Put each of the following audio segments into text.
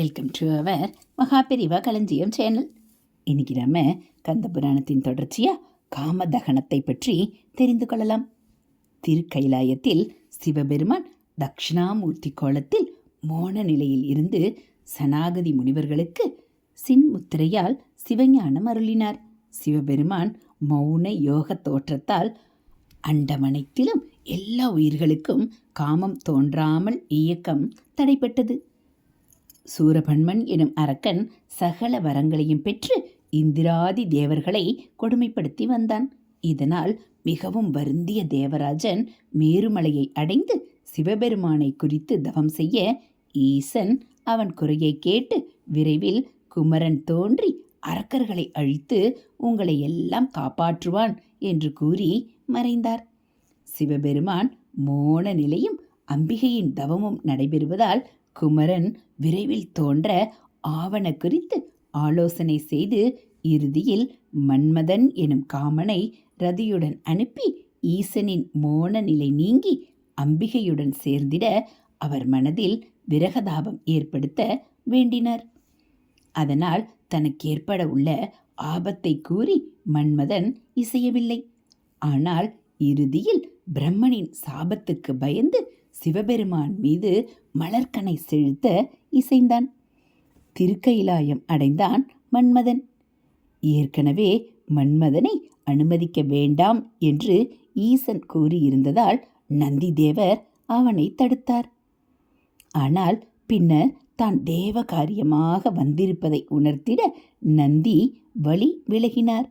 Welcome to our Maha Periyava களஞ்சியம் channel. இன்னைக்கு நம்ம கந்த புராணத்தின் தொடர்ச்சியாக காமதகனத்தை பற்றி தெரிந்து கொள்ளலாம். திருக்கைலாயத்தில் சிவபெருமான் தக்ஷிணாமூர்த்தி கோலத்தில் மோன நிலையில் இருந்து சனாகதி முனிவர்களுக்கு சின்முத்திரையால் சிவஞானம் அருளினார். சிவபெருமான் மௌன யோக தோற்றத்தால் அண்டமனைத்திலும் எல்லா உயிர்களுக்கும் காமம் தோன்றாமல் இயக்கம் தடைப்பட்டது சூரபன்மன் எனும் அரக்கன் சகல வரங்களையும் பெற்று இந்திராதி தேவர்களை கொடுமைப்படுத்தி வந்தான். இதனால் மிகவும் வருந்திய தேவராஜன் மேருமலையை அடைந்து சிவபெருமானை குறித்து தவம் செய்ய ஈசன் அவன் குறையை கேட்டு விரைவில் குமரன் தோன்றி அரக்கர்களை அழித்து உங்களை எல்லாம் காப்பாற்றுவான் என்று கூறி மறைந்தார். சிவபெருமான் மோன நிலையும் அம்பிகையின் தவமும் நடைபெறுவதால் குமரன் விரைவில் தோன்ற ஆவண குறித்து ஆலோசனை செய்து இறுதியில் மன்மதன் எனும் காமனை ரதியுடன் அனுப்பி ஈசனின் மோன நிலை நீங்கி அம்பிகையுடன் சேர்ந்திட அவர் மனதில் விரகதாபம் ஏற்படுத்த வேண்டினர். அதனால் தனக்கு ஏற்பட உள்ள ஆபத்தை கூறி மன்மதன் இசையவில்லை. ஆனால் இறுதியில் பிரம்மனின் சாபத்துக்கு பயந்து சிவபெருமான் மீது மலர்கனை செலுத்த இசைந்தான். திருக்கயிலாயம் அடைந்தான் மன்மதன். ஏற்கனவே மன்மதனை அனுமதிக்க வேண்டாம் என்று ஈசன் கூறியிருந்ததால் நந்திதேவர் அவனை தடுத்தார். ஆனால் பின்னர் தான் தேவ காரியமாக வந்திருப்பதை உணர்த்திட நந்தி வழி விலகினார்.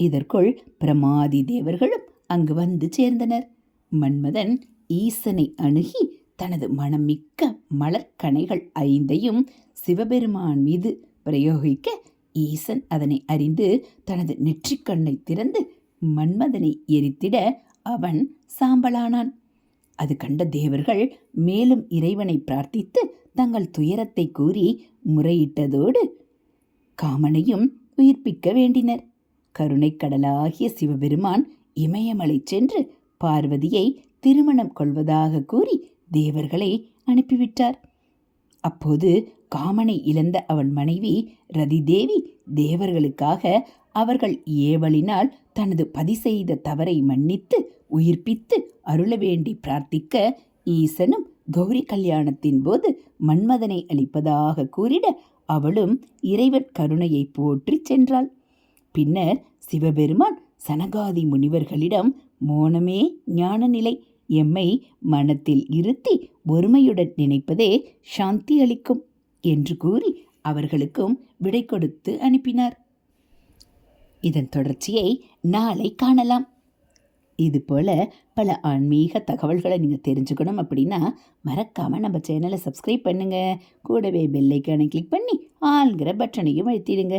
இதற்குள் பிரமாதி தேவர்களும் அங்கு வந்து சேர்ந்தனர். மன்மதன் ஈசனை அணுகி தனது மனமிக்க மலர்கணைகள் ஐந்தையும் சிவபெருமான் மீது பிரயோகிக்க ஈசன் அதனை அறிந்து தனது நெற்றிக்கண்ணை திறந்து மன்மதனை எரித்திட அவன் சாம்பலானான். அது கண்ட தேவர்கள் மேலும் இறைவனை பிரார்த்தித்து தங்கள் துயரத்தை கூறி முறையிட்டதோடு காமனையும் உயிர்ப்பிக்க வேண்டினர். கருணைக்கடலாகிய சிவபெருமான் இமயமலை சென்று பார்வதியை திருமணம் கொள்வதாக கூறி தேவர்களை அனுப்பிவிட்டார். அப்போது காமனை இழந்த அவன் மனைவி ரதிதேவி தேவர்களுக்காக அவர்கள் ஏவலினால் தனது பதி செய்த தவறை மன்னித்து உயிர்ப்பித்து அருள வேண்டி பிரார்த்திக்க ஈசனும் கௌரி கல்யாணத்தின் போது மன்மதனை அளிப்பதாக கூறிட அவளும் இறைவன் கருணையை போற்றி சென்றாள். பின்னர் சிவபெருமான் சனகாதி முனிவர்களிடம் மோனமே ஞான நிலை எம்மை மனத்தில் இருத்தி ஒருமையுடன் நினைப்பதே சாந்தி அளிக்கும் என்று கூறி அவர்களுக்கும் விடை கொடுத்து அனுப்பினார். இதன் தொடர்ச்சியை நாளை காணலாம். இது போல் பல ஆன்மீக தகவல்களை நீங்கள் தெரிஞ்சுக்கணும் அப்படின்னா மறக்காமல் நம்ம சேனலை சப்ஸ்கிரைப் பண்ணுங்கள் கூடவே பெல்லைக்கானை கிளிக் பண்ணி ஆள்கிற பட்டனையும் அழுத்திடுங்க.